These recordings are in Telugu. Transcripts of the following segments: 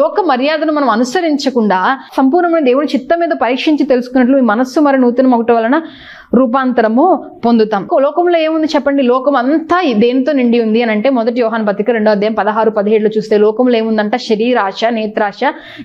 లోక మర్యాదను మనం అనుసరించకుండా సంపూర్ణమైన దేవుని చిత్తం మీద పరీక్షించి తెలుసుకున్నట్లు ఈ మనస్సు మరి నూతనం ఒకటి వలన రూపాంతరము పొందుతాం. లోకంలో ఏముంది చెప్పండి? లోకం అంతా దేనితో నిండి ఉంది అని అంటే మొదటి యోహాన్ పత్రిక రెండో అధ్యాయం పదహారు పదిహేడులో చూస్తే లోకంలో ఏముందంట? శరీరాశ నేత్రాశ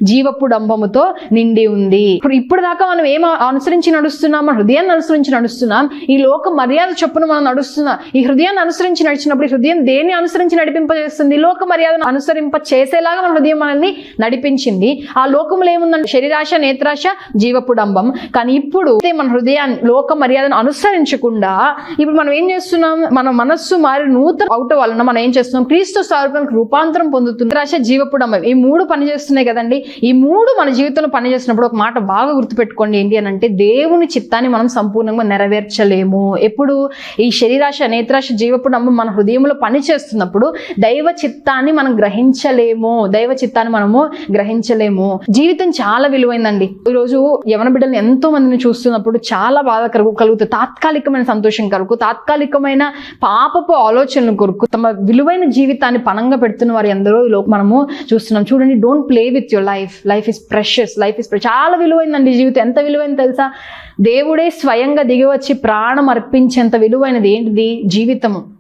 జీవపు డంబముతో నిండి ఉంది. ఇప్పుడు ఇప్పుడు దాకా మనం ఏం అనుసరించి నడుస్తున్నాం? హృదయాన్ని అనుసరించి నడుస్తున్నాం. ఈ లోక మర్యాద చొప్పున మనం నడుస్తున్నాం ఈ హృదయాన్ని అనుసరించి నడిచినప్పుడు ఈ హృదయం దేన్ని అనుసరించి నడిపింపజేస్తుంది? లోక మర్యాదను అనుసరింప చేసేలాగా మన హృదయం మనల్ని నడిపించింది. ఆ లోకంలో ఏముందంటే? శరీరాశ నేత్రాశ జీవపు డంబం కానీ ఇప్పుడు మన హృదయాన్ని లోక మర్యాద మర్యాదను అనుసరించకుండా ఇప్పుడు మనం ఏం చేస్తున్నాం? మన మనస్సు మారి నూతన అవుట్ వలన మనం ఏం చేస్తున్నాం? క్రీస్తు స్వరూపానికి రూపాంతరం పొందుతుంది రాశ జీవపు ఈ మూడు పనిచేస్తున్నాయి కదండి. ఈ మూడు మన జీవితంలో పని ఒక మాట బాగా గుర్తుపెట్టుకోండి. ఏంటి అని అంటే దేవుని చిత్తాన్ని మనం సంపూర్ణంగా నెరవేర్చలేము. ఎప్పుడు ఈ శరీరాశ నేత్రాశ జీవపు మన హృదయంలో పనిచేస్తున్నప్పుడు దైవ చిత్తాన్ని మనం గ్రహించలేము. దైవ చిత్తాన్ని మనము గ్రహించలేము. జీవితం చాలా విలువైందండి. ఈరోజు యవన బిడ్డలు ఎంతో మందిని చూస్తున్నప్పుడు చాలా బాధాకరం ఒక కలుగుతాయి తాత్కాలికమైన సంతోషం కొరకు తాత్కాలికమైన పాపపు ఆలోచనలు కొరకు తమ విలువైన జీవితాన్ని పనంగా పెడుతున్న వారు ఎందరో ఈ మనము చూస్తున్నాం. చూడండి don't play with your life life is precious life is చాలా విలువైందండి జీవితం. ఎంత విలువైంది తెలుసా? దేవుడే స్వయంగా దిగి వచ్చి ప్రాణం అర్పించేంత విలువైనది ఏంటిది? జీవితము.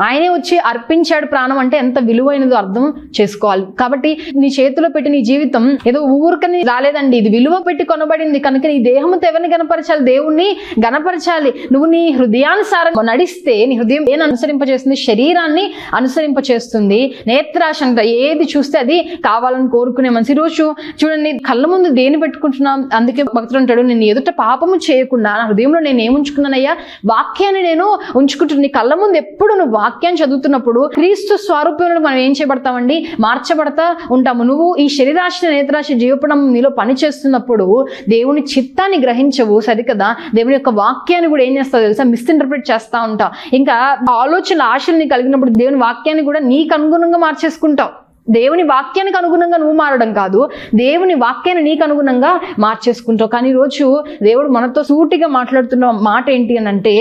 ఆయనే వచ్చి అర్పించాడు ప్రాణం అంటే ఎంత విలువైనదో అర్థం చేసుకోవాలి. కాబట్టి నీ చేతిలో పెట్టి నీ జీవితం ఏదో ఊరికని రాలేదండి. ఇది విలువ పెట్టి కొనబడింది. కనుక నీ దేహంతో ఎవరిని గనపరచాలి. దేవుణ్ణి గనపరచాలి. నువ్వు నీ హృదయానుసారం నడిస్తే నీ హృదయం ఏం అనుసరింపచేస్తుంది? శరీరాన్ని అనుసరింపచేస్తుంది. నేత్రాశంక ఏది చూస్తే అది కావాలని కోరుకునే మనిషి రోజు చూడండి కళ్ళ ముందు దేని పెట్టుకుంటున్నాం? అందుకే భక్తులు అంటాడు నేను ఎదుట పాపము చేయకుండా నా హృదయంలో నేను ఏముంచుకున్నానయ్యా? వాక్యాన్ని నేను ఉంచుకుంటున్నా. నీ కళ్ళ ముందు ఎప్పుడు నువ్వు వాక్యాన్ని చదువుతున్నప్పుడు క్రీస్తు స్వరూపంలో మనం ఏం చేయబడతామండి? మార్చబడతా ఉంటాము. నువ్వు ఈ శరీరాశి నేత్రాశ జీవపడం నీలో పని చేస్తున్నప్పుడు దేవుని చిత్తాన్ని గ్రహించవు. సరికదా? దేవుని యొక్క వాక్యాన్ని కూడా ఏం చేస్తావు తెలుసా? మిస్ఇంటర్ప్రిట్ చేస్తా ఉంటావు ఇంకా ఆలోచన ఆశల్ని కలిగినప్పుడు దేవుని వాక్యాన్ని కూడా నీకు అనుగుణంగా మార్చేసుకుంటావు. దేవుని వాక్యానికి అనుగుణంగా నువ్వు మారడం కాదు. దేవుని వాక్యాన్ని నీకు అనుగుణంగా మార్చేసుకుంటావు. కానీ ఈరోజు దేవుడు మనతో సూటిగా మాట్లాడుతున్న మాట ఏంటి అని అంటే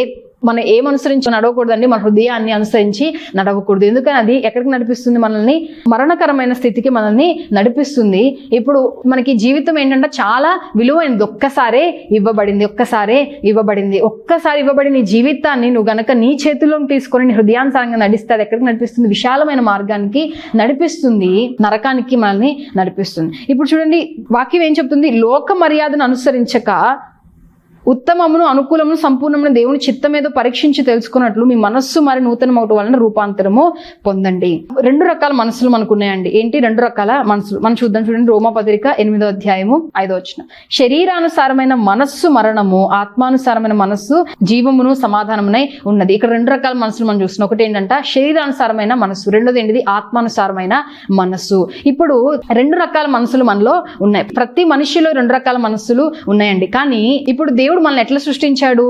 మనం ఏం అనుసరించి నడవకూడదండి? మన హృదయాన్ని అనుసరించి నడవకూడదు. ఎందుకని అది ఎక్కడికి నడిపిస్తుంది మనల్ని? మరణకరమైన స్థితికి మనల్ని నడిపిస్తుంది. ఇప్పుడు మనకి జీవితం ఏంటంటే చాలా విలువైనది. ఒక్కసారే ఇవ్వబడింది ఒక్కసారే ఇవ్వబడింది. ఒక్కసారి ఇవ్వబడిన జీవితాన్ని నువ్వు గనక నీ చేతిలోకి తీసుకొని నీ హృదయానుసారంగా నడిస్తే అది ఎక్కడికి నడిపిస్తుంది? విశాలమైన మార్గానికి నడిపిస్తుంది. నరకానికి మనల్ని నడిపిస్తుంది. ఇప్పుడు చూడండి వాక్యం ఏం చెప్తుంది? లోక మర్యాదను అనుసరించక ఉత్తమమును అనుకూలమును సంపూర్ణమైన దేవుని చిత్తం మీద పరీక్షించి తెలుసుకున్నట్లు మీ మనస్సు మరి నూతనం అవటం వలన రూపాంతరము పొందండి. రెండు రకాల మనసులు మనకు ఉన్నాయండి ఏంటి? రెండు రకాల మనసులు మనం చూద్దాం చూడండి. రోమపత్రిక ఎనిమిదో అధ్యాయము ఐదో వచ్చిన శరీరానుసారమైన మనస్సు మరణము ఆత్మానుసారమైన మనస్సు జీవమును సమాధానమునై ఉన్నది. ఇక్కడ రెండు రకాల మనసులు మనం చూస్తున్నాం. ఒకటి ఏంటంటే శరీరానుసారమైన మనస్సు రెండోది ఏంటిది? ఆత్మానుసారమైన మనస్సు. ఇప్పుడు రెండు రకాల మనసులు మనలో ఉన్నాయి. ప్రతి మనిషిలో రెండు రకాల మనస్సులు ఉన్నాయండి. కానీ ఇప్పుడు దేవుడు మనల్ని ఎట్లా సృష్టించాడు?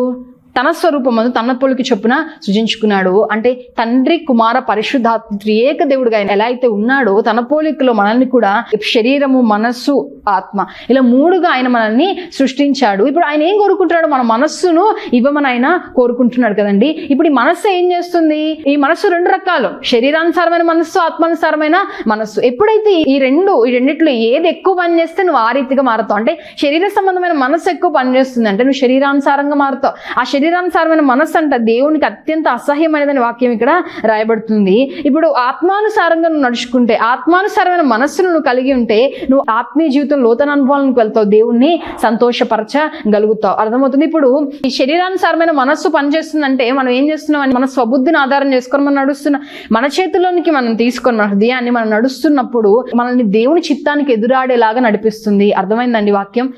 తన స్వరూపమందు తన పోలికి చొప్పున సృజించుకున్నాడు. అంటే తండ్రి కుమార పరిశుద్ధాత్మ త్రియేక దేవుడుగా ఆయన ఎలా అయితే ఉన్నాడో తన పోలికలో మనల్ని కూడా శరీరము మనస్సు ఆత్మ ఇలా మూడుగా ఆయన మనల్ని సృష్టించాడు. ఇప్పుడు ఆయన ఏం కోరుకుంటున్నాడు మన మనస్సును ఇవ్వమని ఆయన కోరుకుంటున్నాడు కదండి. ఇప్పుడు ఈ మనస్సు ఏం చేస్తుంది? ఈ మనస్సు రెండు రకాలు. శరీరానుసారమైన మనస్సు ఆత్మానుసారమైన మనస్సు. ఎప్పుడైతే ఈ రెండు ఈ రెండిట్లో ఏది ఎక్కువ పని చేస్తే నువ్వు ఆ రీతిగా మారుతావు? అంటే శరీర సంబంధమైన మనస్సు ఎక్కువ పనిచేస్తుంది అంటే నువ్వు శరీరానుసారంగా మారుతావు. ఆ శరీరానుసారమైన మనస్సు అంట దేవునికి అత్యంత అసహ్యమైనదని వాక్యం ఇక్కడ రాయబడుతుంది. ఇప్పుడు ఆత్మానుసారంగా నువ్వు నడుచుకుంటే ఆత్మానుసారమైన మనస్సును నువ్వు కలిగి ఉంటే నువ్వు ఆత్మీయ జీవితం లోతన అనుభవాలకు వెళ్తావు దేవుణ్ణి సంతోషపరచగలుగుతావు. అర్థమవుతుంది? ఇప్పుడు ఈ శరీరానుసారమైన మనస్సు పనిచేస్తుందంటే మనం ఏం చేస్తున్నాం? మన స్వబుద్ధిని ఆధారం చేసుకొని మనం నడుస్తున్నాం మన చేతిలోనికి మనం తీసుకొని మన హృదయాన్ని మనం నడుస్తున్నప్పుడు మనల్ని దేవుని చిత్తానికి ఎదురాడేలాగా నడిపిస్తుంది. అర్థమైందండి వాక్యం?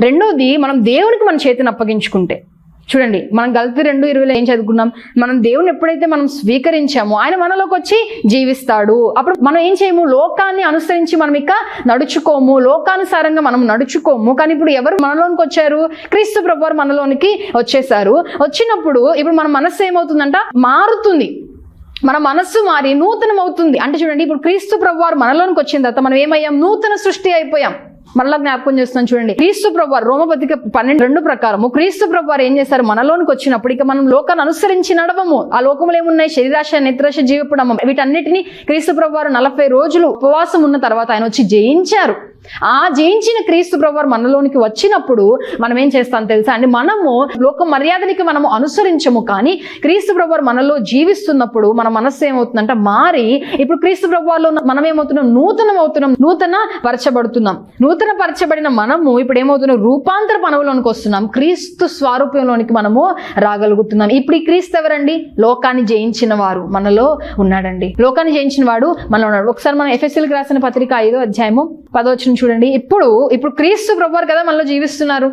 రెండోది మనం దేవునికి మన చేతిని అప్పగించుకుంటే. చూడండి మనం గల్తీ రెండు ఇరవైలో ఏం చదువుకున్నాం? మనం దేవుని ఎప్పుడైతే మనం స్వీకరించామో ఆయన మనలోకి వచ్చి జీవిస్తాడు. అప్పుడు మనం ఏం చేయము? లోకాన్ని అనుసరించి మనం ఇక నడుచుకోము. లోకానుసారంగా మనం నడుచుకోము. కానీ ఇప్పుడు ఎవరు మనలోనికి వచ్చారు? క్రీస్తు ప్రభువారు మనలోనికి వచ్చేసారు వచ్చినప్పుడు ఇప్పుడు మన మనస్సు ఏమవుతుందంట? మారుతుంది. మన మనస్సు మారి నూతనం అవుతుంది అంటే చూడండి ఇప్పుడు క్రీస్తు ప్రభువారు మనలోనికి వచ్చిన తర్వాత మనం ఏమయ్యాం? నూతన సృష్టి అయిపోయాం. మళ్ళా జ్ఞాపకం చేస్తున్నాను చూడండి. క్రీస్తు ప్రభు రోమపతిక పన్నెండు రెండు ప్రకారము క్రీస్తు ప్రభువారు ఏం చేశారు? మనలోనికి వచ్చినప్పుడు ఇక మనం లోకాన్ని అనుసరించి నడవము. ఆ లోకములు ఏమున్నాయి? శరీరాశ నిద్రాశ జీవపడము వీటన్నిటిని క్రీస్తు ప్రభువారు నలభై రోజులు ఉపవాసం ఉన్న తర్వాత ఆయన వచ్చి జయించారు. ఆ జయించిన క్రీస్తు ప్రభు మనలోనికి వచ్చినప్పుడు మనం ఏం చేస్తాం తెలుసా అండి? మనము లోక మర్యాదనికి మనము అనుసరించము కానీ క్రీస్తు ప్రభువారు మనలో జీవిస్తున్నప్పుడు మన మనస్సు ఏమవుతుందంటే మారి ఇప్పుడు క్రీస్తు ప్రభువాలో మనం ఏమవుతున్నాం? నూతనం అవుతున్నాం. నూతన పరచబడుతున్నాం. నూతన పరచబడిన మనము ఇప్పుడు ఏమవుతున్నాం? రూపాంతర పనువులోనికి వస్తున్నాం. క్రీస్తు స్వారూప్యంలోనికి మనము రాగలుగుతున్నాం. ఇప్పుడు ఈ క్రీస్తు ఎవరండి? లోకాన్ని జయించిన వారు మనలో ఉన్నాడండి. లోకాన్ని జయించిన వాడు మనలో ఉన్నాడు. ఒకసారి మనం ఎఫ్ఎస్ఎల్కి రాసిన పత్రిక ఐదో అధ్యాయము పదవచనం చూడండి. ఇప్పుడు ఇప్పుడు క్రీస్తు ప్రభువారు కదా మనలో జీవిస్తున్నారు.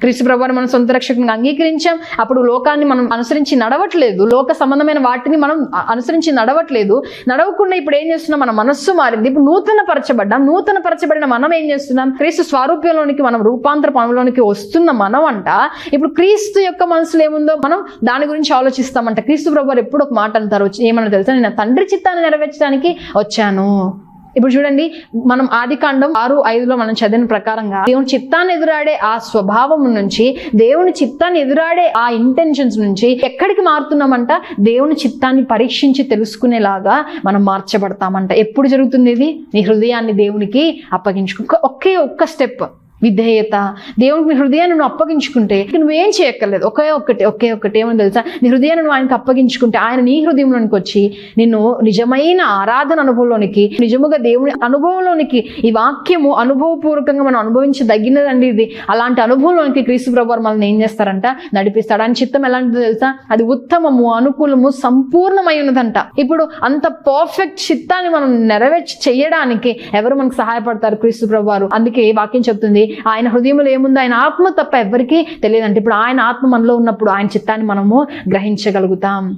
క్రీస్తు ప్రభువారు మనం సొంత రక్షకుని అంగీకరించాం. అప్పుడు లోకాన్ని మనం అనుసరించి నడవట్లేదు. లోక సంబంధమైన వాటిని మనం అనుసరించి నడవట్లేదు. నడవకుండా ఇప్పుడు ఏం చేస్తున్నాం? మన మనస్సు మారింది. ఇప్పుడు నూతన పరచబడ్డాం నూతన పరచబడిన మనం ఏం చేస్తున్నాం? క్రీస్తు స్వారూప్యంలోనికి మనం రూపాంతర పనులోనికి వస్తున్న మనం అంట ఇప్పుడు క్రీస్తు యొక్క మనసులో ఏముందో మనం దాని గురించి ఆలోచిస్తామంట. క్రీస్తు ప్రభువారు ఎప్పుడు ఒక మాట అంటారు? ఏమన్నా తెలుసా? నేను నా తండ్రి చిత్తాన్ని నెరవేర్చడానికి వచ్చాను. ఇప్పుడు చూడండి మనం ఆది కాండం ఆరు ఐదులో మనం చదివిన ప్రకారంగా దేవుని చిత్తాన్ని ఎదురాడే ఆ స్వభావం నుంచి దేవుని చిత్తాన్ని ఎదురాడే ఆ ఇంటెన్షన్స్ నుంచి ఎక్కడికి మారుతున్నామంట? దేవుని చిత్తాన్ని పరీక్షించి తెలుసుకునేలాగా మనం మార్చబడతామంట. ఎప్పుడు జరుగుతుంది ఇది? నీ హృదయాన్ని దేవునికి అప్పగించుకో. ఒకే ఒక్క స్టెప్ విధేయత. దేవునికి నీ హృదయాన్ని నువ్వు అప్పగించుకుంటే నువ్వు నువ్వేం చేయక్కర్లేదు. ఒకే ఒక్కటి ఒకే ఒక్కటి ఏమని తెలుసా? నీ హృదయాన్ని నువ్వు ఆయనకు అప్పగించుకుంటే ఆయన నీ హృదయంలోనికి వచ్చి నిన్ను నిజమైన ఆరాధన అనుభవంలోనికి నిజముగా దేవుని అనుభవంలోనికి ఈ వాక్యము అనుభవపూర్వకంగా మనం అనుభవించదగినదండి ఇది. అలాంటి అనుభవంలోనికి క్రీస్తు ప్రభు మనల్ని ఏం చేస్తారంట? నడిపిస్తాడు. ఆయన చిత్తం ఎలాంటిదో తెలుసా? అది ఉత్తమము అనుకూలము సంపూర్ణమై ఉన్నదంట ఇప్పుడు అంత పర్ఫెక్ట్ చిత్తాన్ని మనం నెరవేర్చి చేయడానికి ఎవరు మనకు సహాయపడతారు క్రీస్తు ప్రభు వారు అందుకే ఈ వాక్యం చెప్తుంది ఆయన హృదయంలో ఏముందో? ఆయన ఆత్మ తప్ప ఎవరికీ తెలియదంటే ఇప్పుడు ఆయన ఆత్మ మనలో ఉన్నప్పుడు ఆయన చిత్తాన్ని మనము గ్రహించగలుగుతాం.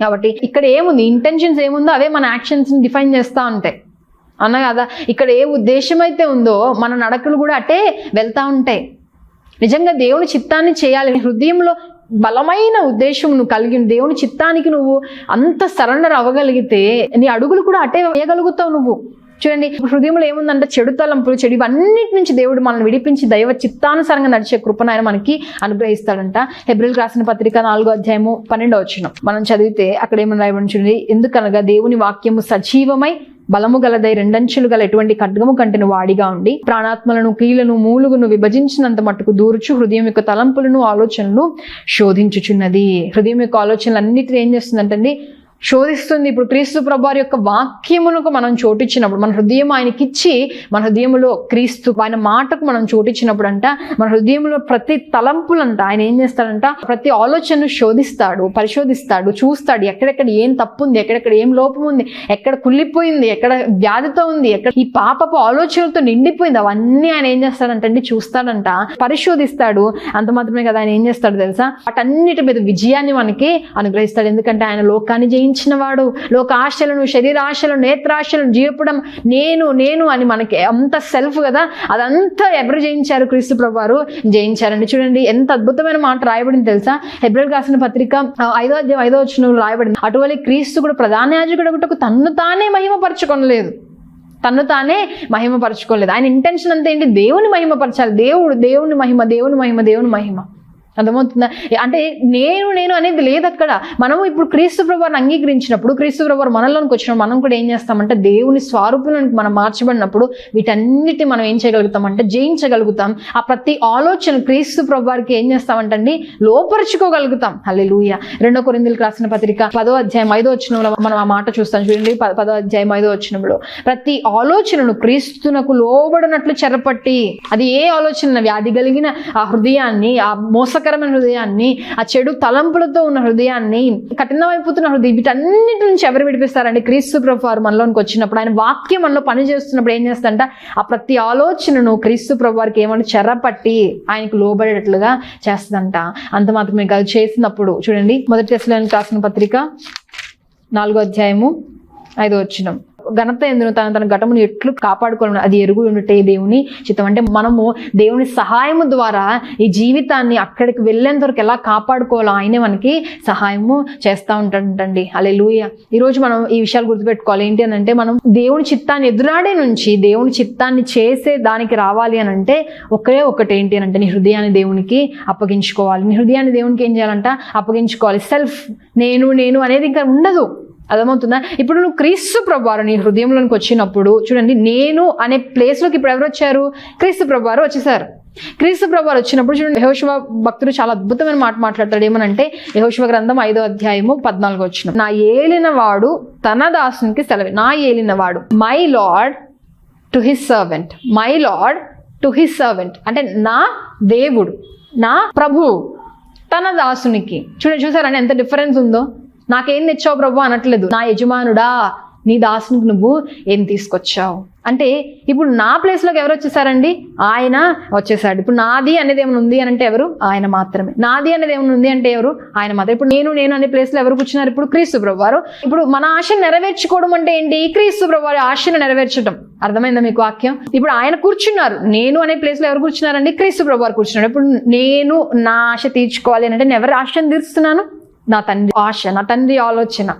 కాబట్టి ఇక్కడ ఏముంది? ఇంటెన్షన్స్ ఏముందో అవే మన యాక్షన్స్ని డిఫైన్ చేస్తూ ఉంటాయి. అన్న కదా? ఇక్కడ ఏ ఉద్దేశం అయితే ఉందో మన నడకలు కూడా అటే వెళ్తా ఉంటాయి. నిజంగా దేవుని చిత్తాన్ని చేయాలి. హృదయంలో బలమైన ఉద్దేశం నువ్వు కలిగి దేవుని చిత్తానికి నువ్వు అంత సరెండర్ అవ్వగలిగితే నీ అడుగులు కూడా అటే వేయగలుగుతావు నువ్వు. చూడండి హృదయంలో ఏముందంటే చెడు తలంపులు చెడు ఇవన్నిటి నుంచి దేవుడు మనల్ని విడిపించి దైవ చిత్తానుసారంగా నడిచే కృపను ఆయన మనకి అనుగ్రహిస్తాడంట. హెబ్రిల్ రాసిన పత్రిక నాలుగో అధ్యాయము పన్నెండో వచ్చిన మనం చదివితే అక్కడ ఏమన్నా రాయబడి చూడండి ఎందుకనగా దేవుని వాక్యము సజీవమై బలము గలదై రెండంచులు గల ఎటువంటి ఖడ్గము కంటెను వాడిగా ఉండి ప్రాణాత్మలను కీలను మూలుగును విభజించినంత మట్టుకు దూర్చు హృదయం యొక్క తలంపులను ఆలోచనలు శోధించుచున్నది. హృదయం యొక్క ఆలోచనలు అన్నిటిని ఏం చేస్తుందంటండి? శోధిస్తుంది. ఇప్పుడు క్రీస్తు ప్రభువారి యొక్క వాక్యమునకు మనం చోటిచ్చినప్పుడు మన హృదయం ఆయనకిచ్చి మన హృదయంలో క్రీస్తు ఆయన మాటకు మనం చోటిచ్చినప్పుడు అంట మన హృదయంలో ప్రతి తలంపులంట ఆయన ఏం చేస్తాడంట ప్రతి ఆలోచనను శోధిస్తాడు పరిశోధిస్తాడు చూస్తాడు ఎక్కడెక్కడ ఏం తప్పు ఉంది ఎక్కడెక్కడ ఏం లోపం ఉంది ఎక్కడ కుళ్ళిపోయింది ఎక్కడ వ్యాధితో ఉంది ఎక్కడ ఈ పాపపు ఆలోచనలతో నిండిపోయింది అవన్నీ ఆయన ఏం చేస్తాడంట అండి చూస్తాడంట పరిశోధిస్తాడు. అంత మాత్రమే కదా ఆయన ఏం చేస్తాడు తెలుసా? వాటన్నిటి మీద విజయాన్ని మనకి అనుగ్రహిస్తాడు. ఎందుకంటే ఆయన లోకాన్ని జయించి జయించినవాడు లోక ఆశలను శరీరాశలను నేత్రాశలను జీవపడం నేను నేను అని మనకి అంత సెల్ఫ్ కదా. అదంతా ఎవరు జయించారు? క్రీస్తు ప్రభువారు జయించారండి. చూడండి ఎంత అద్భుతమైన మాట రాయబడింది తెలుసా? హెబ్రిల్ రాసిన పత్రిక ఐదో అధ్యాయం ఐదో వచ్చిన రాయబడింది అటువంటి క్రీస్తు కూడా ప్రధాన యాజకుడు తన్ను తానే మహిమపరచుకొనలేదు. తను తానే మహిమపరచుకోలేదు. ఆయన ఇంటెన్షన్ అంతా ఏంటి? దేవుని మహిమపరచాలి. దేవుడు దేవుని మహిమ దేవుని మహిమ దేవుని మహిమ. అర్థమవుతుందా? అంటే నేను నేను అనేది లేదు అక్కడ. మనము ఇప్పుడు క్రీస్తు ప్రభువారిని అంగీకరించినప్పుడు క్రీస్తు ప్రభువారు మనలోనికి వచ్చినప్పుడు మనం కూడా ఏం చేస్తామంటే దేవుని స్వరూపంలోనికి మనం మార్చబడినప్పుడు వీటన్నిటి మనం ఏం చేయగలుగుతాం అంటే జయించగలుగుతాం. ఆ ప్రతి ఆలోచన క్రీస్తు ప్రభావారికి ఏం చేస్తామంటండి లోపరుచుకోగలుగుతాం. హలే లూయ రెండో కొరిందులకు రాసిన పత్రిక పదో అధ్యాయం ఐదో వచ్చినంలో మనం ఆ మాట చూస్తాం చూడండి పదో అధ్యాయం ఐదో వచ్చినప్పుడు ప్రతి ఆలోచనను క్రీస్తునకు లోబడినట్లు చెరపట్టి అది ఏ ఆలోచన వ్యాధి కలిగిన ఆ హృదయాన్ని ఆ మోసకరమైన హృదయాన్ని ఆ చెడు తలంపులతో ఉన్న హృదయాన్ని కఠినమైపోతున్న హృదయం వీటన్నిటి నుంచి ఎవరు విడిపిస్తారండి? క్రీస్తు ప్రభు వారు మనలోనికి వచ్చినప్పుడు ఆయన వాక్యం మనలో పని చేస్తున్నప్పుడు ఏం చేస్తారంట ఆ ప్రతి ఆలోచనను క్రీస్తు ప్రభు వారికి ఏమన్నా చెరపట్టి ఆయనకు లోబడేటట్లుగా చేస్తుందంట అంత మాత్రమే కాదు చేసినప్పుడు. చూడండి మొదటి దశలో రాసిన పత్రిక నాలుగో అధ్యాయము ఐదో వచ్చినం ఘనత ఎందును? తన తన ఘటమును ఎట్లు కాపాడుకోవాలి అది ఎరుగు ఉంటే దేవుని చిత్తం. అంటే మనము దేవుని సహాయము ద్వారా ఈ జీవితాన్ని అక్కడికి వెళ్ళేంత వరకు ఎలా కాపాడుకోవాలో ఆయనే మనకి సహాయము చేస్తూ ఉంటాడంటండి. అలే లూయ ఈరోజు మనం ఈ విషయాలు గుర్తుపెట్టుకోవాలి. ఏంటి అని అంటే మనం దేవుని చిత్తాన్ని ఎదురాడే నుంచి దేవుని చిత్తాన్ని చేసే దానికి రావాలి అని అంటే ఒకే ఒకటి ఏంటి అని అంటే నీ హృదయాన్ని దేవునికి అప్పగించుకోవాలి. నీ హృదయాన్ని దేవునికి ఏం చేయాలంట? అప్పగించుకోవాలి. సెల్ఫ్ నేను నేను అనేది ఇంకా ఉండదు. అర్థమవుతుందా? ఇప్పుడు నువ్వు క్రీస్తు ప్రభువారు నీ హృదయంలోనికి వచ్చినప్పుడు చూడండి నేను అనే ప్లేస్లోకి ఇప్పుడు ఎవరు వచ్చారు? క్రీస్తు ప్రభువారు వచ్చేసారు. క్రీస్తు ప్రభువారు వచ్చినప్పుడు చూడండి యహోశివ భక్తుడు చాలా అద్భుతమైన మాట మాట్లాడతాడు. ఏమనంటే యహోశివ గ్రంథం ఐదో అధ్యాయము పద్నాలుగు వచ్చిన నా ఏలిన వాడు తన దాసునికి సెలవు నా ఏలిన వాడు my lord to his servant my lord to his servant అంటే నా దేవుడు నా ప్రభు తన దాసునికి. చూడండి చూసారండి ఎంత డిఫరెన్స్ ఉందో? నాకేం తెచ్చావు ప్రభు అనట్లేదు. నా యజమానుడా నీ దాసునికి నువ్వు ఏం తీసుకొచ్చావు? అంటే ఇప్పుడు నా ప్లేస్లోకి ఎవరు వచ్చేసారండి? ఆయన వచ్చేసాడు. ఇప్పుడు నాది అనేది ఏమైనా ఉంది అని అంటే ఎవరు? ఆయన మాత్రమే. నాది అనేది ఏమైనా ఉంది అంటే ఎవరు? ఆయన మాత్రం ఇప్పుడు నేను నేను అనే ప్లేస్లో ఎవరు కూర్చున్నారు? ఇప్పుడు క్రీస్తు ప్రభువారు. ఇప్పుడు మన ఆశను నెరవేర్చుకోవడం అంటే ఏంటి? క్రీస్తు ప్రభువారి ఆశను నెరవేర్చడం అర్థమైందా మీకు వాక్యం? ఇప్పుడు ఆయన కూర్చున్నారు. నేను అనే ప్లేస్లో ఎవరు కూర్చున్నారండి? క్రీస్తు ప్రభువారు కూర్చున్నారు. ఇప్పుడు నేను నా ఆశ తీర్చుకోవాలి అని అంటే ఎవరు ఎవరి ఆశను తీరుస్తున్నాను నా తండ్రి ఆశ నా తండ్రి ఆలోచన.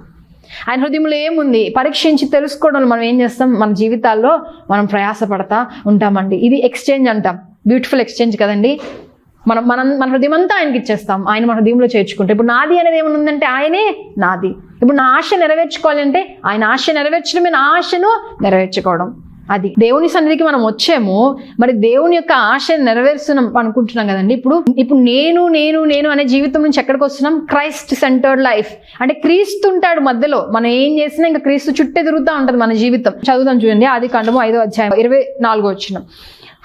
ఆయన హృదయంలో ఏముంది? పరీక్షించి తెలుసుకోవడం మనం ఏం చేస్తాం? మన జీవితాల్లో మనం ప్రయాసపడతా ఉంటామండి. ఇది ఎక్స్చేంజ్ అంటాం. బ్యూటిఫుల్ ఎక్స్చేంజ్ కదండి. మనం మనం మన హృదయం అంతా ఆయనకి ఇచ్చేస్తాం. ఆయన మన హృదయంలో చేర్చుకుంటే. ఇప్పుడు నాది అనేది ఏమైనా ఉందంటే ఆయనే నాది. ఇప్పుడు నా ఆశ నెరవేర్చుకోవాలి అంటే ఆయన ఆశ నెరవేర్చడమే నా ఆశను నెరవేర్చుకోవడం. అది. దేవుని సన్నిధికి మనం వచ్చాము మరి దేవుని యొక్క ఆశ నెరవేరుస్తున్నాం అనుకుంటున్నాం కదండి. ఇప్పుడు ఇప్పుడు నేను నేను నేను అనే జీవితం నుంచి ఎక్కడికి వస్తున్నాం? Christ centred life. అంటే క్రీస్తు ఉంటాడు మధ్యలో. మనం ఏం చేసినా ఇంకా క్రీస్తు చుట్టే తిరుగుతూ ఉంటుంది మన జీవితం. చదువుదాం చూడండి. అది కండము ఐదో అధ్యాయం ఇరవై నాలుగో వచ్చినాం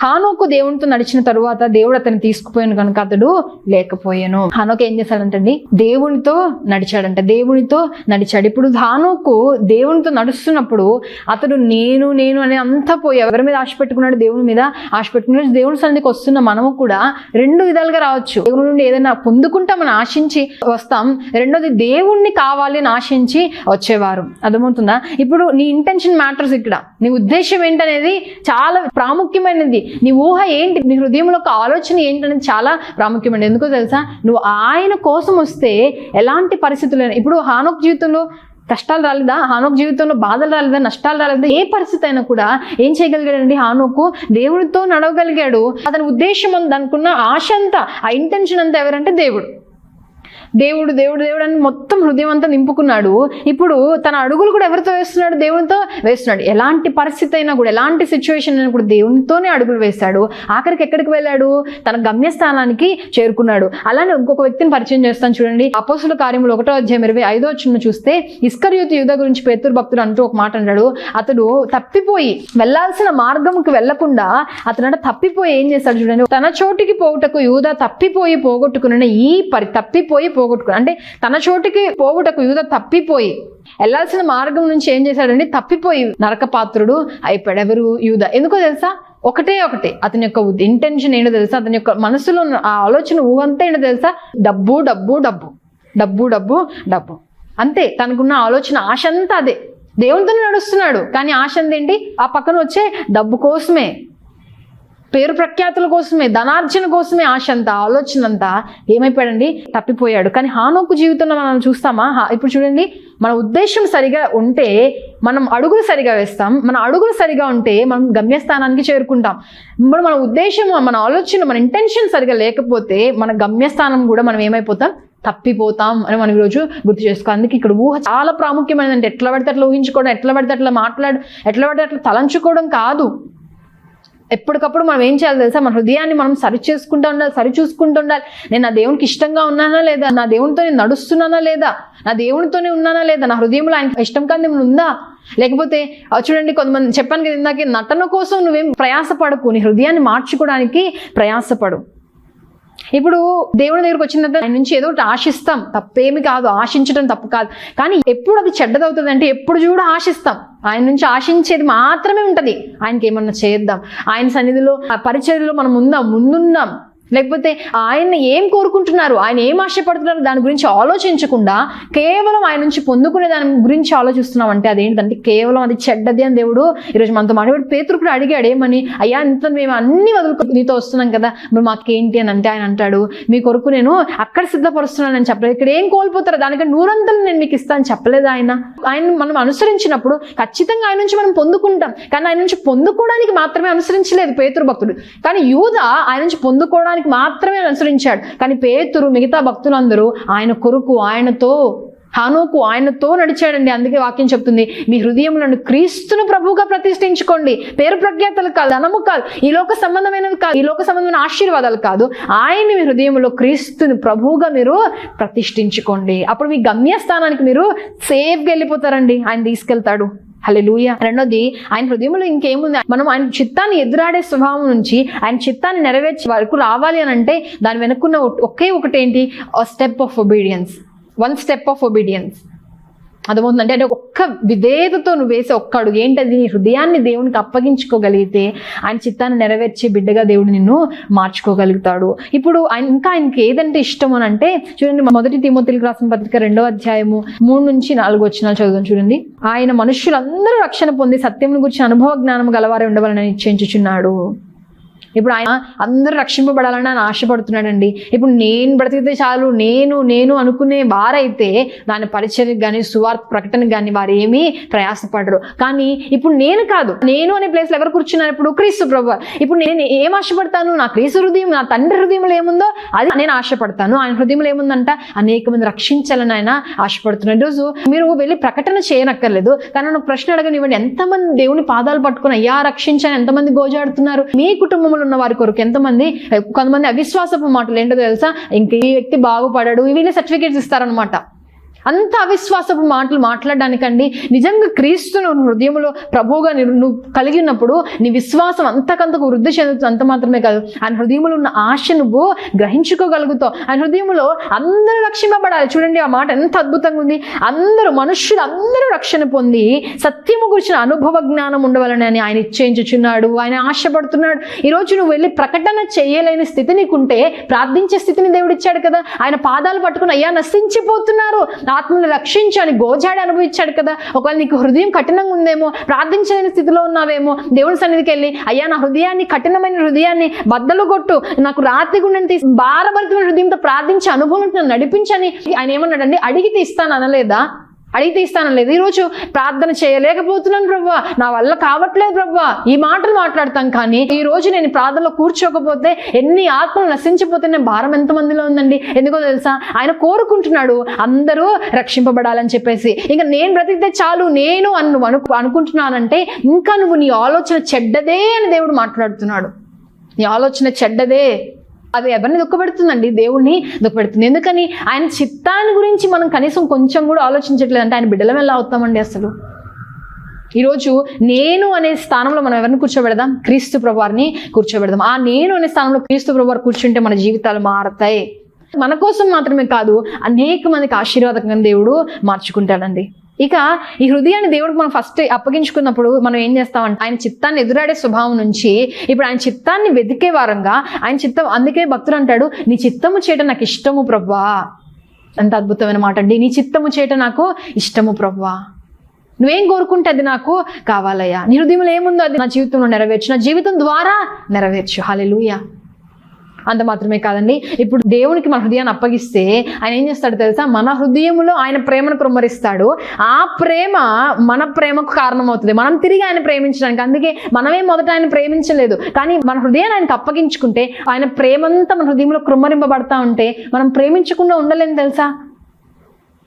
హానోకు దేవునితో నడిచిన తరువాత దేవుడు అతను తీసుకుపోయాను కనుక అతడు లేకపోయాను. హానోకు ఏం చేశాడంటండి? దేవునితో నడిచాడంట. దేవునితో నడిచాడు. ఇప్పుడు హానోకు దేవునితో నడుస్తున్నప్పుడు అతడు నేను నేను అనే అంతా పోయి ఎవరి మీద ఆశ పెట్టుకున్నాడు? దేవుని మీద ఆశ పెట్టుకున్నాడు. దేవుని సన్నిధికి వస్తున్న మనము కూడా రెండు విధాలుగా రావచ్చు. దేవుని నుండి ఏదైనా పొందుకుంటామని ఆశించి వస్తాం. రెండోది దేవుణ్ణి కావాలి అని ఆశించి వచ్చేవారు. అర్థమవుతుందా? ఇప్పుడు నీ ఇంటెన్షన్ మ్యాటర్స్ ఇక్కడ. నీ ఉద్దేశం ఏంటనేది చాలా ప్రాముఖ్యమైనది. నీ ఊహ ఏంటి? నీ హృదయంలో ఒక ఆలోచన ఏంటనేది చాలా ప్రాముఖ్యమైనది ఎందుకో తెలుసా? నువ్వు ఆయన కోసం వస్తే ఎలాంటి పరిస్థితులు ఇప్పుడు హానోక్ జీవితంలో కష్టాలు రాలేదా? హానోక్ జీవితంలో బాధలు రాలేదా? నష్టాలు రాలేదా? ఏ పరిస్థితి అయినా కూడా ఏం చేయగలిగాడండి హానోకు? దేవుడితో నడవగలిగాడు. అతని ఉద్దేశం అనుకున్న ఆశ అంతా ఆ ఇంటెన్షన్ అంతా ఎవరంటే దేవుడు. దేవుడు దేవుడు దేవుడు అని మొత్తం హృదయం అంతా నింపుకున్నాడు. ఇప్పుడు తన అడుగులు కూడా ఎవరితో వేస్తున్నాడు? దేవునితో వేస్తున్నాడు. ఎలాంటి పరిస్థితి అయినా కూడా ఎలాంటి సిచ్యువేషన్ అయినా కూడా దేవునితోనే అడుగులు వేశాడు. ఆఖరికి ఎక్కడికి వెళ్ళాడు? తన గమ్యస్థానానికి చేరుకున్నాడు. అలానే ఇంకొక వ్యక్తిని పరిచయం చేస్తాను చూడండి. అపోసుల కార్యములు ఒకటో అధ్యాయం ఇరవై ఐదో చిన్న చూస్తే ఇస్కర్యూత్ యుధ గురించి పేతురు భక్తుడు అంటూ ఒక మాట అన్నాడు అతడు తప్పిపోయి వెళ్ళాల్సిన మార్గంకి వెళ్ళకుండా అతను తప్పిపోయి ఏం చేశాడు చూడండి. తన చోటికి పోవుటకు యూదా తప్పిపోయి పోగొట్టుకున్న ఈ పరి తప్పిపోయి పోగొట్టుకుని అంటే తన చోటికి పోగుటకు యూద తప్పిపోయి వెళ్ళాల్సిన మార్గం నుంచి ఏం చేశాడండి తప్పిపోయి నరకపాత్రుడు అయిపోయాడు ఎవరు యూద. ఎందుకో తెలుసా? ఒకటే ఒకటే. అతని యొక్క ఇంటెన్షన్ ఏంటో తెలుసా? అతని యొక్క మనసులో ఉన్న ఆ ఆలోచన ఊహంతా ఏంటో తెలుసా? డబ్బు డబ్బు డబ్బు. డబ్బు డబ్బు డబ్బు. అంతే. తనకున్న ఆలోచన ఆశ అంతా అదే. దేవునితో నడుస్తున్నాడు. కానీ ఆశ ఏంటి ఆ పక్కన వచ్చే డబ్బు కోసమే. పేరు ప్రఖ్యాతుల కోసమే ధనార్జన కోసమే ఆశ అంతా ఆలోచన అంతా ఏమైపోయాడండి? తప్పిపోయాడు. కానీ హానోకు జీవితంలో మనం చూస్తామా? హా- ఇప్పుడు చూడండి. మన ఉద్దేశం సరిగా ఉంటే మనం అడుగులు సరిగా వేస్తాం. మన అడుగులు సరిగా ఉంటే మనం గమ్యస్థానానికి చేరుకుంటాం. ఇప్పుడు మన ఉద్దేశం మన ఆలోచన మన ఇంటెన్షన్ సరిగా లేకపోతే మన గమ్యస్థానం కూడా మనం ఏమైపోతాం? తప్పిపోతాం అని మనం ఈరోజు గుర్తు చేసుకో అందుకే ఇక్కడ ఊహ చాలా ప్రాముఖ్యమైనది అంటే ఎట్లా పడితే అట్లా ఊహించుకోవడం ఎట్లా పడితే అట్లా మాట్లాడు ఎట్లా పడితే అట్లా తలంచుకోవడం కాదు. ఎప్పటికప్పుడు మనం ఏం చేయాలి తెలుసా? మన హృదయాన్ని మనం సరి చేసుకుంటూ ఉండాలి సరి చూసుకుంటూ ఉండాలి. నేను నా దేవునికి ఇష్టంగా ఉన్నానా లేదా? నా దేవునితో నేను నడుస్తున్నానా లేదా? నా దేవునితోనే ఉన్నానా లేదా? నా హృదయంలో ఆయన ఇష్టం కానీ ఉందా? లేకపోతే చూడండి కొంతమంది చెప్పాను కదా ఇందాక నటన కోసం నువ్వేం ప్రయాసపడకు. నీ హృదయాన్ని మార్చుకోవడానికి ప్రయాసపడు. ఇప్పుడు దేవుని దగ్గరకు వచ్చిన తర్వాత ఆయన నుంచి ఏదో ఒకటి ఆశిస్తాం. తప్పేమి కాదు. ఆశించడం తప్పు కాదు. కానీ ఎప్పుడు అది చెడ్డదవుతుంది అంటే ఎప్పుడు చూడ ఆశిస్తాం. ఆయన నుంచి ఆశించేది మాత్రమే ఉంటది. ఆయనకి ఏమన్నా చేద్దాం. ఆయన సన్నిధిలో ఆ మనం ఉందాం ముందున్నాం. లేకపోతే ఆయన ఏం కోరుకుంటున్నారు? ఆయన ఏం ఆశపడుతున్నారు? దాని గురించి ఆలోచించకుండా కేవలం ఆయన నుంచి పొందుకునే దాని గురించి ఆలోచిస్తున్నాం అంటే అదేంటంటే కేవలం అది చెడ్డది అని దేవుడు ఈరోజు మనతో మాట్లాడి పేతురు కూడా అడిగాడు ఏమని? అయ్యా ఇంత మేము అన్ని వదులుకు నీతో వస్తున్నాం కదా మరి మాకేంటి? అని అంటే ఆయన అంటాడు మీ కొరకు నేను అక్కడ సిద్ధపరుస్తున్నానని చెప్పలేదు. ఇక్కడ ఏం కోల్పోతారు? దానికంటే నూరంతలు నేను మీకు ఇస్తాను చెప్పలేదు ఆయన. ఆయన మనం అనుసరించినప్పుడు ఖచ్చితంగా ఆయన నుంచి మనం పొందుకుంటాం. కానీ ఆయన నుంచి పొందుకోవడానికి మాత్రమే అనుసరించలేదు పేతురు భక్తుడు. కానీ యూద ఆయన నుంచి పొందుకోవడానికి మాత్రమే అనుసరించాడు. కానీ పేతురు మిగతా భక్తులందరూ ఆయన కొరకు ఆయనతో హనుకు ఆయనతో నడిచాడండి. అందుకే వాక్యం చెప్తుంది మీ హృదయములను క్రీస్తును ప్రభువుగా ప్రతిష్ఠించుకోండి. పేరు ప్రఖ్యాతలు కాదు ధనము కాదు ఈ లోక సంబంధమైనవి కాదు ఈ లోక సంబంధమైన ఆశీర్వాదాలు కాదు. ఆయన మీ హృదయంలో క్రీస్తుని ప్రభువుగా మీరు ప్రతిష్ఠించుకోండి. అప్పుడు మీ గమ్యస్థానానికి మీరు సేఫ్గా వెళ్ళిపోతారండి. ఆయన తీసుకెళ్తాడు. హల్లెలూయా. రెండోది ఆయన హృదయంలో ఇంకేముంది? మనం ఆయన చిత్తాన్ని ఎదురాడే స్వభావం నుంచి ఆయన చిత్తాన్ని నెరవేర్చే వరకు రావాలి అని అంటే దాని వెనుకున్న ఒకే ఒకటేంటి? Step of obedience one step of obedience అర్థమవుతుంది? అంటే ఒక్క విధేయతతో నువ్వు వేసే ఒక్క అడుగు ఏంటది? నీ హృదయాన్ని దేవునికి అప్పగించుకోగలిగితే ఆయన చిత్తాన్ని నెరవేర్చే బిడ్డగా దేవుడు నిన్ను మార్చుకోగలుగుతాడు. ఇప్పుడు ఆయన ఇంకా ఆయనకి ఏదంటే ఇష్టం అని అంటే చూడండి మొదటి తిమోతిలకు రాసిన పత్రిక రెండో అధ్యాయము మూడు నుంచి నాలుగు వచ్చినాలు చదువుదాం చూడండి. ఆయన మనుషులందరూ రక్షణ పొంది సత్యం గురించి అనుభవ జ్ఞానం గలవారే ఉండవాలని నిశ్చయించుచున్నాడు. ఇప్పుడు ఆయన అందరూ రక్షింపబడాలని ఆయన ఆశపడుతున్నాడండి. ఇప్పుడు నేను బ్రతికితే చాలు నేను నేను అనుకునే వారైతే దాని పరిచయకు కానీ సువార్త ప్రకటనకు కానీ వారు ఏమీ ప్రయాసపడరు. కానీ ఇప్పుడు నేను కాదు నేను అనే ప్లేస్లో ఎవరు కూర్చున్నాను ఇప్పుడు క్రీస్తు ప్రభు. ఇప్పుడు నేను ఏం ఆశపడతాను? నా క్రీస్తు హృదయం నా తండ్రి హృదయంలో ఏముందో అది నేను ఆశపడతాను. ఆయన హృదయంలో ఏముందంట? అనేక మంది రక్షించాలని ఆయన ఆశపడుతున్నాడు ఈరోజు మీరు వెళ్ళి ప్రకటన చేయనక్కర్లేదు. కానీ నన్ను ప్రశ్న అడగనివ్వండి. ఎంతమంది దేవుని పాదాలు పట్టుకుని అయ్యా రక్షించని ఎంతమంది గోజాడుతున్నారు? మీ కుటుంబంలో ఉన్న వారి కొరకు ఎంతమంది కొంతమంది అవిశ్వాసపు మాటలు ఏంటో తెలుసా? ఇంక ఈ వ్యక్తి బాగుపడాడు వీళ్ళే సర్టిఫికేట్స్ ఇస్తారనమాట అంత అవిశ్వాసపు మాటలు మాట్లాడడానికండి. నిజంగా క్రీస్తును హృదయంలో ప్రభువుగా నువ్వు కలిగి ఉన్నప్పుడు నీ విశ్వాసం అంతకంతకు వృద్ధి చెందుతుంది అంత మాత్రమే కాదు. ఆయన హృదయంలో ఉన్న ఆశ నువ్వు గ్రహించుకోగలుగుతావు. ఆయన హృదయంలో అందరూ రక్షింపబడాలి. చూడండి ఆ మాట ఎంత అద్భుతంగా ఉంది. అందరూ మనుష్యులు అందరూ రక్షణ పొంది సత్యము గురించిన అనుభవ జ్ఞానం ఉండవాలని అని ఆయన ఇచ్చేయించుచున్నాడు ఆయన ఆశపడుతున్నాడు. ఈరోజు నువ్వు వెళ్ళి ప్రకటన చేయలేని స్థితి నీకుంటే ప్రార్థించే స్థితిని దేవుడిచ్చాడు కదా. ఆయన పాదాలు పట్టుకుని అయ్యా నశించిపోతున్నారు. ఆత్మని రక్షించని గోజాడి అనుభవించాడు కదా. ఒకవేళ నీకు హృదయం కఠినంగా ఉందేమో ప్రార్థించలేని స్థితిలో ఉన్నావేమో దేవుని సన్నిధికి వెళ్ళి అయ్యా నా హృదయాన్ని కఠినమైన హృదయాన్ని బద్దలు కొట్టు నాకు రాత్రి గుండెని తీసి భారభరితమైన హృదయంతో ప్రార్థించే అనుభవం నడిపించని. ఆయన ఏమన్నాడండి అడిగితే ఇస్తాను అనలేదా? అడిగితే ఇస్తానలేదు ఈరోజు ప్రార్థన చేయలేకపోతున్నాను ప్రభా. నా వల్ల కావట్లేదు ప్రభా. ఈ మాటలు మాట్లాడతాం కానీ ఈ రోజు నేను ప్రార్థనలో కూర్చోకపోతే ఎన్ని ఆత్మలు నశించిపోతే నేను భారం ఎంతమందిలో ఉందండి? ఎందుకో తెలుసా? ఆయన కోరుకుంటున్నాడు అందరూ రక్షింపబడాలని చెప్పేసి. ఇంకా నేను బ్రతికితే చాలు నేను అన్ను అను అనుకుంటున్నానంటే ఇంకా నువ్వు నీ ఆలోచన చెడ్డదే అని దేవుడు మాట్లాడుతున్నాడు. నీ ఆలోచన చెడ్డదే. అది ఎవరిని దుఃఖపెడుతుందండి? దేవుణ్ణి దుఃఖపెడుతుంది. ఎందుకని? ఆయన చిత్తాన్ని గురించి మనం కనీసం కొంచెం కూడా ఆలోచించట్లేదు. అంటే ఆయన బిడ్డలం ఎలా అవుతామండి అసలు? ఈరోజు నేను అనే స్థానంలో మనం ఎవరిని కూర్చోబెడదాం? క్రీస్తు ప్రభువారిని కూర్చోబెడదాం. ఆ నేను అనే స్థానంలో క్రీస్తు ప్రభువారు కూర్చుంటే మన జీవితాలు మారతాయి. మన కోసం మాత్రమే కాదు అనేక మందికి ఆశీర్వాదకంగా దేవుడు మార్చుకుంటాడండి. ఇక ఈ హృదయాన్ని దేవుడికి మనం ఫస్ట్ అప్పగించుకున్నప్పుడు మనం ఏం చేస్తామంటే ఆయన చిత్తాన్ని ఎదురాడే స్వభావం నుంచి ఇప్పుడు ఆయన చిత్తాన్ని వెతికే వారంగా ఆయన చిత్తం అందుకే భక్తుడు అంటాడు నీ చిత్తము చేయటం నాకు ఇష్టము ప్రవ్వా. ఎంత అద్భుతమైన మాట అండి. నీ చిత్తము చేయటం నాకు ఇష్టము ప్రవ్వా. నువ్వేం కోరుకుంటే అది నాకు కావాలయ్యా. నీ హృదయంలో ఏముందో అది నా జీవితంలో నెరవేర్చు. నా జీవితం ద్వారా నెరవేర్చు. హాలెలుయా అంత మాత్రమే కాదండి. ఇప్పుడు దేవునికి మన హృదయాన్ని అప్పగిస్తే ఆయన ఏం చేస్తాడు తెలుసా? మన హృదయంలో ఆయన ప్రేమను కుమ్మరిస్తాడు ఆ ప్రేమ మన ప్రేమకు కారణమవుతుంది. మనం తిరిగి ఆయన ప్రేమించడానికి. అందుకే మనమే మొదట ఆయన ప్రేమించలేదు. కానీ మన హృదయాన్ని ఆయనకు అప్పగించుకుంటే ఆయన ప్రేమంతా మన హృదయంలో కృమ్మరింపబడతా ఉంటే మనం ప్రేమించకుండా ఉండలేం తెలుసా?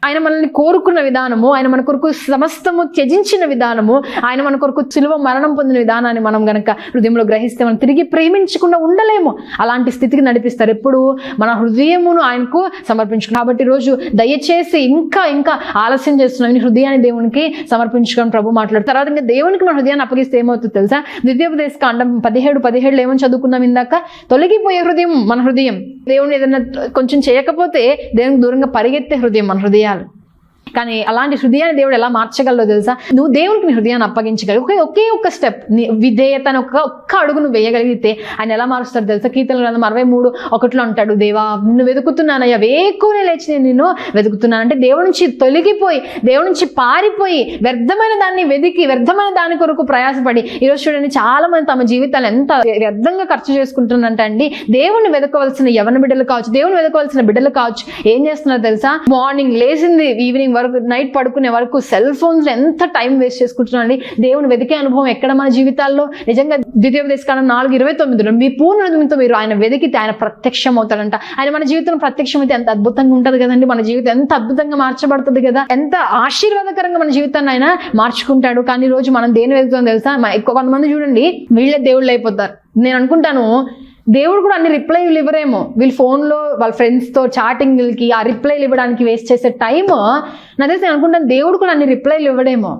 ఆయన మనల్ని కోరుకున్న విధానము ఆయన మన కొరకు సమస్తము త్యజించిన విధానము ఆయన మన కొరకు సులువ మరణం పొందిన విధానాన్ని మనం గనక హృదయంలో గ్రహిస్తే మనం తిరిగి ప్రేమించకుండా ఉండలేము. అలాంటి స్థితికి నడిపిస్తారు. ఎప్పుడు మన హృదయమును ఆయనకు సమర్పించుకుని కాబట్టి రోజు దయచేసి ఇంకా ఇంకా ఆలస్యం చేస్తున్నాం. ఈ హృదయాన్ని దేవునికి సమర్పించుకొని ప్రభు మాట్లాడు. తర్వాత ఇంకా దేవునికి మన హృదయాన్ని అప్పగిస్తే ఏమవుతుందో తెలుసా? ద్వితీయోపదేశ కాండం పదిహేడు పదిహేడులో ఏమని చదువుకున్నాం ఇందాక. తొలగిపోయే హృదయం మన హృదయం. దేవుని ఏదైనా కొంచెం చేయకపోతే దేవునికి దూరంగా పరిగెత్తే హృదయం మన హృదయం హృదయాలు కానీ అలాంటి హృదయాన్ని దేవుడు ఎలా మార్చగలదో తెలుసా? నువ్వు దేవునికి నీ హృదయాన్ని అప్పగించగలవు. ఒకే ఒకే ఒక్క స్టెప్ విధేయతను ఒక్క ఒక్క అడుగు నువ్వు వేయగలిగితే ఆయన ఎలా మారుస్తాడు తెలుసా? కీర్తన గ్రంథం అరవై మూడు ఒకటిలో అంటాడు దేవా నిన్ను వెతుకుతున్నానయ్యా వేకునే లేచి నేను నిన్ను వెతుకుతున్నాను. అంటే దేవుడి నుంచి తొలగిపోయి దేవుడి నుంచి పారిపోయి వ్యర్థమైన దాన్ని వెతికి వ్యర్థమైన దాని కొరకు ప్రయాసపడి ఈరోజు చూడండి చాలా మంది తమ జీవితాలు ఎంత వ్యర్థంగా ఖర్చు చేసుకుంటున్నారంటే అండి దేవుణ్ణి వెతకవలసిన యవన బిడ్డలు కావచ్చు దేవుని వెతకవలసిన బిడ్డలు కావచ్చు ఏం చేస్తున్నారు తెలుసా? మార్నింగ్ లేచింది ఈవినింగ్ వరకు నైట్ పడుకునే వరకు సెల్ ఫోన్స్ ఎంత టైం వేస్ట్ చేసుకుంటున్నాం అండి? దేవుని వెతికే అనుభవం ఎక్కడ మన జీవితాల్లో? నిజంగా ద్వితీయోపదేశ కాలం నాలుగు ఇరవై తొమ్మిదిలో మీ పూర్ణ మీరు ఆయన వెతికితే ఆయన ప్రత్యక్షం అవుతాడంట ఆయన మన జీవితం ప్రత్యక్షం అయితే ఎంత అద్భుతంగా ఉంటుంది కదండి? మన జీవితం ఎంత అద్భుతంగా మార్చబడుతుంది కదా? ఎంత ఆశీర్వాదకరంగా మన జీవితాన్ని ఆయన మార్చుకుంటాడు. కానీ ఈ రోజు మనం దేని వెతుకుతాం తెలుసా? ఎక్కువ కొంతమంది చూడండి వీళ్ళే దేవుళ్ళు అయిపోతారు. నేను అనుకుంటాను దేవుడు కూడా అన్ని రిప్లైలు ఇవ్వరేమో. వీళ్ళు ఫోన్లో వాళ్ళ ఫ్రెండ్స్తో చాటింగ్లకి ఆ రిప్లైలు ఇవ్వడానికి వేస్ట్ చేసే టైం నా తెలిసి అనుకుంటాను దేవుడు కూడా అన్ని రిప్లైలు ఇవ్వడేమో.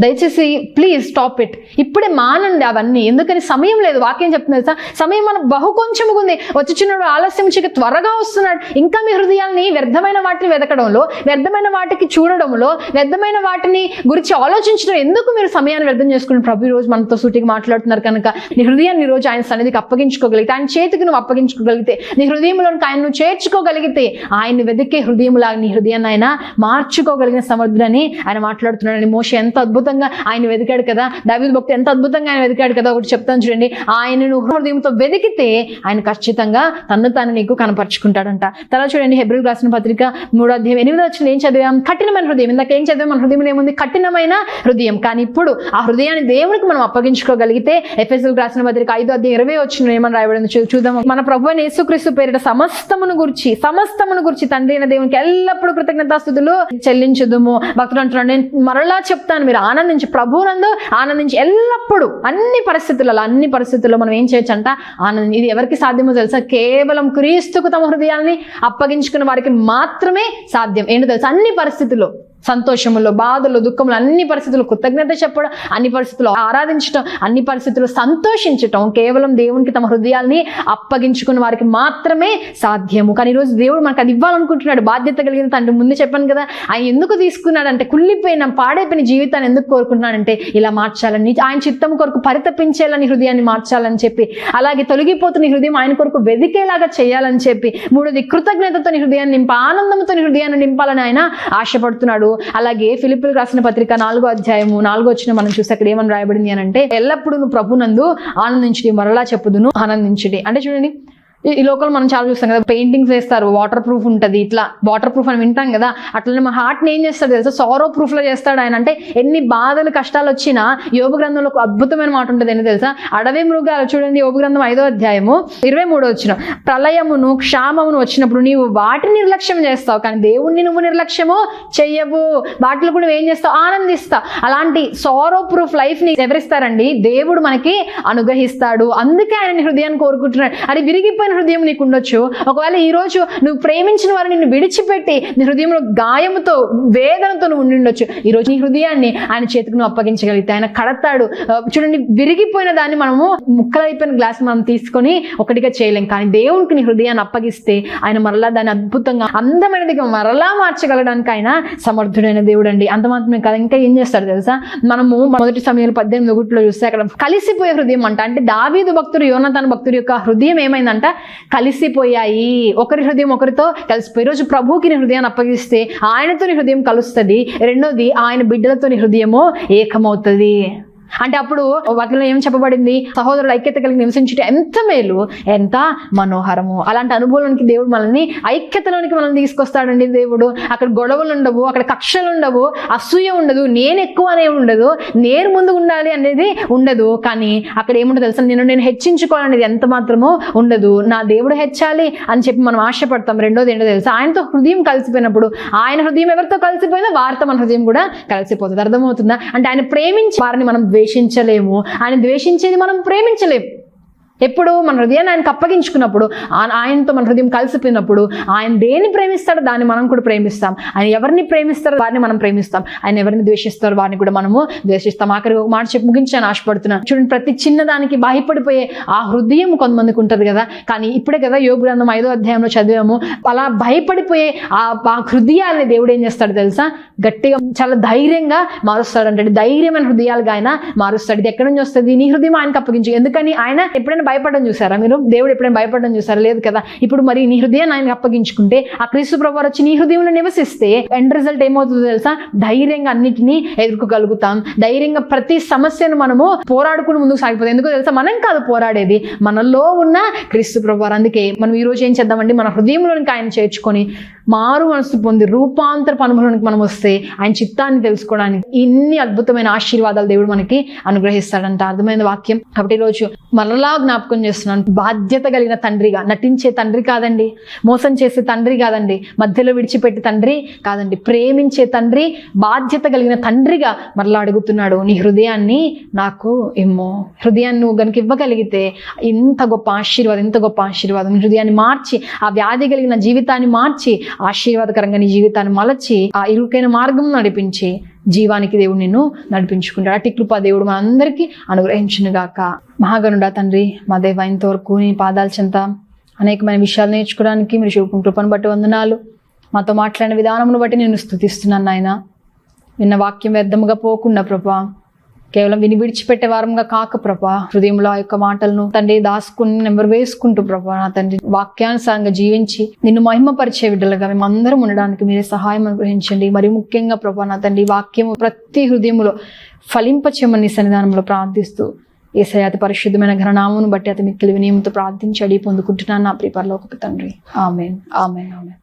దయచేసి ప్లీజ్ స్టాప్ ఇట్ ఇప్పుడే మానండి అవన్నీ. ఎందుకని సమయం లేదు. వాక్యం చెప్తుంది తెలుసా? సమయం మన బహు కొంచెం ఉంది. వచ్చి చిన్నడు ఆలస్యం చేయక త్వరగా వస్తున్నాడు. ఇంకా మీ హృదయాల్ని వ్యర్థమైన వాటిని వెతకడంలో వ్యర్థమైన వాటికి చూడడంలో వ్యర్థమైన వాటిని గురించి ఆలోచించడం ఎందుకు మీరు సమయాన్ని వ్యర్థం చేసుకుని ప్రభు ఈ రోజు మనతో సూటికి మాట్లాడుతున్నారు కనుక నీ హృదయాన్ని ఈ రోజు ఆయన సన్నిధికి అప్పగించుకోగలిగితే ఆయన చేతికి నువ్వు అప్పగించుకోగలిగితే నీ హృదయంలోనికి ఆయన నువ్వు చేర్చుకోగలిగితే ఆయన్ని వెతికే హృదయంలాగా నీ హృదయాన్ని ఆయన మార్చుకోగలిగిన సమర్థుడని ఆయన మాట్లాడుతున్నాడని మోష ఎంత అద్భుతంగా ఆయన వెతికాడు కదా. దావీదు భక్తి ఎంత అద్భుతంగా ఆయన వెతికాడు కదా. ఒకటి చెప్తాను చూడండి. ఆయనను హృదయంతో వెతికితే ఆయన ఖచ్చితంగా తను తాను నీకు కనపరుచుకుంటాడంట. తర్వాత చూడండి హెబ్రిల్ రాసిన పత్రిక మూడో అధ్యాయం ఎనిమిదో వచ్చిన ఏం చదివాం? కఠినమైన హృదయం. ఇందాక ఏం చదివాం? మన హృదయం ఏముంది? కఠినమైన హృదయం. కానీ ఇప్పుడు ఆ హృదయాన్ని దేవునికి మనం అప్పగించుకోగలిగితే ఎఫ్ఎస్ఎల్ రాసిన పత్రిక ఐదో అధ్యాయం ఇరవై వచ్చిన ఏమని రాయబడింది చూద్దాం మన ప్రభు అయిన యేసుక్రీస్తు పేరిట సమస్తమును గురించి సమస్తమును గురించి తండ్రి అయిన దేవునికి ఎల్లప్పుడూ కృతజ్ఞతాస్థుతులు చెల్లించుదుము. భక్తులు అంటున్నాడు నేను మరలా చెప్తాను మీరు ఆనందించి ప్రభువునందు ఆనందించి ఎల్లప్పుడూ అన్ని పరిస్థితులలో అన్ని పరిస్థితుల్లో మనం ఏం చేయొచ్చు అంట ఆనందం ఇది ఎవరికి సాధ్యమో తెలుసా? కేవలం క్రీస్తుకు తమ హృదయాన్ని అప్పగించుకున్న వారికి మాత్రమే సాధ్యం. ఏంటో తెలుసా? అన్ని పరిస్థితుల్లో. సంతోషములో బాధలు దుఃఖములు అన్ని పరిస్థితులు కృతజ్ఞత చెప్పడం అన్ని పరిస్థితుల్లో ఆరాధించటం అన్ని పరిస్థితులు సంతోషించటం కేవలం దేవునికి తమ హృదయాల్ని అప్పగించుకున్న వారికి మాత్రమే సాధ్యము. కానీ ఈరోజు దేవుడు మనకు అది ఇవ్వాలనుకుంటున్నాడు. బాధ్యత కలిగిన తండ్రి ముందు చెప్పాను కదా ఆయన ఎందుకు తీసుకున్నాడంటే కుళ్ళిపోయిన పాడైపోయిన జీవితాన్ని ఎందుకు కోరుకుంటున్నాడంటే ఇలా మార్చాలని ఆయన చిత్తం కొరకు పరితపించేయాలని హృదయాన్ని మార్చాలని చెప్పి అలాగే తొలగిపోతున్న హృదయం ఆయన కొరకు వెదికేలాగా చేయాలని చెప్పి మూడోది కృతజ్ఞతతో నీ హృదయాన్ని నింప ఆనందంతో నీ హృదయాన్ని నింపాలని ఆయన ఆశపడుతున్నాడు. అలాగే ఫిలిపిల్ రాసిన పత్రిక నాలుగో అధ్యాయము నాలుగో వచ్చిన మనం చూస్తే అక్కడ ఏమని రాయబడింది అని అంటే ఎల్లప్పుడూ నువ్వు ప్రభునందు ఆనందించి మరలా చెప్పుదును ఆనందించడి. అంటే చూడండి ఈ- లోకల్ మనం చాలా చూస్తాం కదా పెయింటింగ్స్ వేస్తారు వాటర్ ప్రూఫ్ ఉంటుంది ఇట్లా వాటర్ ప్రూఫ్ అని వింటాం కదా అట్లనే హార్ట్ హార్ట్ని ఏం చేస్తాడు తెలుసా? సారో ప్రూఫ్లో చేస్తాడు ఆయన. అంటే ఎన్ని బాధలు కష్టాలు వచ్చినా యోగ గ్రంథంలో ఒక అద్భుతమైన మాట ఉంటుంది ఏంటి తెలుసా? అడవి మృగాలు చూడండి యోగ గ్రంథం ఐదో అధ్యాయము ఇరవై మూడో వచ్చిన ప్రళయమును క్షామమును వచ్చినప్పుడు నీవు వాటిని నిర్లక్ష్యం చేస్తావు కానీ దేవుణ్ణి నువ్వు నిర్లక్ష్యము చెయ్యవు. వాటిలో కూడా ఏం చేస్తావు? ఆనందిస్తావు. అలాంటి సారో ప్రూఫ్ లైఫ్ని ఎవరిస్తారండి? దేవుడు మనకి అనుగ్రహిస్తాడు. అందుకే ఆయన హృదయాన్ని కోరుకుంటున్నాడు. అది విరిగిపోయిన హృదయం నీకు ఉండొచ్చు ఒకవేళ ఈ రోజు నువ్వు ప్రేమించిన వారిని నిన్ను విడిచిపెట్టి నీ హృదయంలో గాయంతో వేదనతో నువ్వు ఉండి ఉండొచ్చు ఈ రోజు నీ హృదయాన్ని ఆయన చేతికి నువ్వు అప్పగించగలిగితే ఆయన కడతాడు. చూడండి విరిగిపోయిన దాన్ని మనము ముక్కలైపోయిన గ్లాస్ మనం తీసుకొని ఒకటిగా చేయలేం. కానీ దేవునికి నీ హృదయాన్ని అప్పగిస్తే ఆయన మరలా దాన్ని అద్భుతంగా అందమైనదిగా మరలా మార్చగలడానికి ఆయన సమర్థుడైన దేవుడు అండి అంత మాత్రమే కాదు ఇంకా ఏం చేస్తారు తెలుసా? మనము మొదటి సమయంలో పద్దెనిమిది ఒకటిలో చూస్తే అక్కడ కలిసిపోయే హృదయం అంట. అంటే దావీదు భక్తుడు యోనతాన్ భక్తుడి యొక్క హృదయం ఏమైందంట? కలిసిపోయాయి. ఒకరి హృదయం ఒకరితో కలిసిపోయి ఈరోజు ప్రభువుకి నీ హృదయాన్ని అప్పగిస్తే ఆయనతో నీ హృదయం కలుస్తుంది. రెండోది ఆయన బిడ్డలతో నీ హృదయము ఏకమవుతుంది. అంటే అప్పుడు వాటిలో ఏం చెప్పబడింది? సహోదరుల ఐక్యత కలిగి నివసించుట ఎంత మేలు ఎంత మనోహరము. అలాంటి అనుభవంలోనికి దేవుడు మనల్ని ఐక్యతలోనికి మనల్ని తీసుకొస్తాడండి దేవుడు. అక్కడ గొడవలు ఉండవు అక్కడ కక్షలు ఉండవు అసూయ ఉండదు నేను ఎక్కువ అనేది ఉండదు నేను ముందు ఉండాలి అనేది ఉండదు. కానీ అక్కడ ఏముండదు తెలుసా? నేను నేను హెచ్చించుకోవాలనేది ఎంత మాత్రమో ఉండదు. నా దేవుడు హెచ్చాలి అని చెప్పి మనం ఆశపడతాం. రెండోది ఏంటో తెలుసా? ఆయనతో హృదయం కలిసిపోయినప్పుడు ఆయన హృదయం ఎవరితో కలిసిపోయిందో వారితో మన హృదయం కూడా కలిసిపోతుంది. అర్థమవుతుందా? అంటే ఆయన ప్రేమించి వారిని మనం ద్వేషించలేము. ఆయన ద్వేషించేది మనం ప్రేమించలేము. ఎప్పుడు మన హృదయాన్ని ఆయనకు అప్పగించుకున్నప్పుడు ఆయనతో మన హృదయం కలిసిపోయినప్పుడు ఆయన దేన్ని ప్రేమిస్తాడో దాన్ని మనం కూడా ప్రేమిస్తాం. ఆయన ఎవరిని ప్రేమిస్తారో వారిని మనం ప్రేమిస్తాం. ఆయన ఎవరిని ద్వేషిస్తారో వారిని కూడా మనము ద్వేషిస్తాం. ఆఖరి ఒక మాట చెప్పి ముగించాను ఆశపడుతున్నాను. చూడండి ప్రతి చిన్నదానికి భయపడిపోయే ఆ హృదయం కొంతమందికి ఉంటుంది కదా. కానీ ఇప్పుడే కదా యోగ గ్రంథం ఐదో అధ్యాయంలో చదివాము. అలా భయపడిపోయే ఆ ఆ హృదయాన్ని దేవుడు ఏం చేస్తాడు తెలుసా? గట్టిగా చాలా ధైర్యంగా మారుస్తాడు అంటే ధైర్యమైన హృదయాలుగా ఆయన మారుస్తాడు. ఇది ఎక్కడి నుంచి వస్తుంది? నీ హృదయం ఆయనకు అప్పగించు. ఎందుకని? ఆయన ఎప్పుడైనా భయపడడం చూసారా మీరు? దేవుడు ఎప్పుడైనా భయపడడం చూసారా? లేదు కదా? ఇప్పుడు మరి నీ హృదయాన్ని ఆయనకు అప్పగించుకుంటే ఆ క్రీస్తు ప్రభు వచ్చి నీ హృదయంలో నివసిస్తే ఎండ్ రిజల్ట్ ఏమవుతుందో తెలుసా? ధైర్యంగా అన్నిటినీ ఎదుర్కోగలుగుతాం. ధైర్యంగా ప్రతి సమస్యను మనము పోరాడుకుని ముందుకు సాగిపోతాం. ఎందుకో తెలుసా? మనం కాదు పోరాడేది. మనలో ఉన్న క్రీస్తు ప్రభు అందుకే మనం ఈ రోజు ఏం చేద్దామండి? మన హృదయంలోనికి ఆయన చేర్చుకొని మారు మనసు పొంది రూపాంతర అనుభవానికి మనం వస్తే ఆయన చిత్తాన్ని తెలుసుకోవడానికి ఇన్ని అద్భుతమైన ఆశీర్వాదాలు దేవుడు మనకి అనుగ్రహిస్తాడంట. అర్థమైన వాక్యం? కాబట్టి ఈరోజు మరలా జ్ఞాపకం చేస్తున్నాను. బాధ్యత కలిగిన తండ్రిగా నటించే తండ్రి కాదండి మోసం చేసే తండ్రి కాదండి మధ్యలో విడిచిపెట్టి తండ్రి కాదండి ప్రేమించే తండ్రి బాధ్యత కలిగిన తండ్రిగా మరలా అడుగుతున్నాడు. నీ హృదయాన్ని నాకు ఇమ్మో. హృదయాన్ని నువ్వు గనుక ఇవ్వగలిగితే ఇంత గొప్ప ఆశీర్వాదం ఇంత గొప్ప ఆశీర్వాదం. నీ హృదయాన్ని మార్చి ఆ వ్యాధి కలిగిన జీవితాన్ని మార్చి ఆశీర్వాదకరంగా నీ జీవితాన్ని మలచి ఆ ఇరుకైన మార్గం నడిపించి జీవానికి దేవుడు నిన్ను నడిపించుకుంటాడు. అటు కృప దేవుడు మనందరికీ అనుగ్రహించును గాక. మహాగణుడా తండ్రి మా దేవ ఇంతవరకు నీ పాదాల చెంత అనేకమైన విషయాలు నేర్చుకోవడానికి మీరు చూపుకున్న కృపను బట్టి వందనాలు. మాతో మాట్లాడిన విధానమును బట్టి నేను స్థుతిస్తున్నాను నాయన. విన్న వాక్యం వ్యర్థముగా పోకుండా ప్రభా కేవలం విని విడిచిపెట్టే వారంగా కాక ప్రభా హృదయంలో ఆ యొక్క మాటలను తండ్రి దాసుకుని నెంబర్ వేసుకుంటూ ప్రభా నా తండ్రి వాక్యానుసారంగా జీవించి నిన్ను మహిమపరిచే బిడ్డలుగా మేము అందరం ఉండడానికి మీరే సహాయం అనుగ్రహించండి. మరి ముఖ్యంగా ప్రభా నా తండ్రి వాక్యము ప్రతి హృదయములో ఫలింపచేయమని సన్నిధానంలో ప్రార్థిస్తూ ఏసై అతి పరిశుద్ధమైన ఘననామను బట్టి అతి మిక్కిలి వినయంతో ప్రార్థించి అడిగి పొందుకుంటున్నాను నా ప్రిపర్లో ఒక తండ్రి. ఆమెన్. ఆమెన్. ఆమెన్.